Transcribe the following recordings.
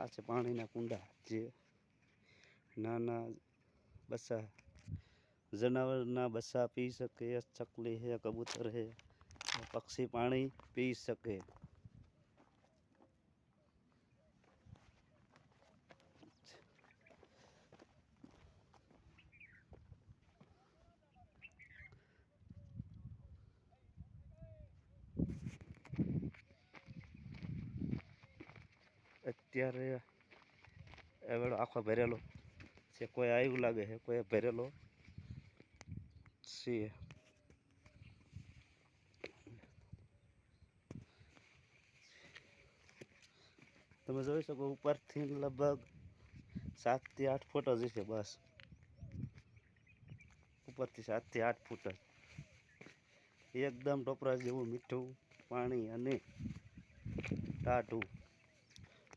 આ છે પાણીના કુંડા જે નાના બસા, જનાવરના બસા પી શકે, ચકલી છે કબૂતર છે પક્ષી પાણી પી શકે. અત્યારે એવડો આખો ભરેલો. છે કોઈ આવ્યું લાગે છે, કોઈ ભરેલો. છે તમે જોઈ શકો ઉપરથી લગભગ સાતથી આઠ ફૂટ જ છે બસ. ઉપરથી સાતથી આઠ ફૂટ જ. એકદમ ટોપરા જેવું મીઠું પાણી અને ટાઢું.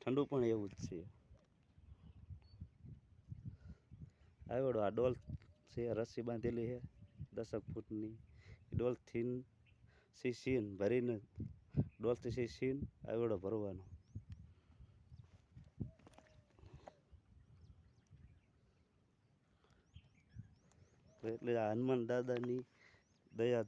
ઠંડુ પણ એવું જ છે. આવડો આ ડોલ છે રસ્સી બાંધેલી છે દસક ફૂટની. ડોલથી સીસીન ભરીને ડોલથી સી સીન આવડો ભરવાનો. એટલે આ હનુમાન દાદાની દયા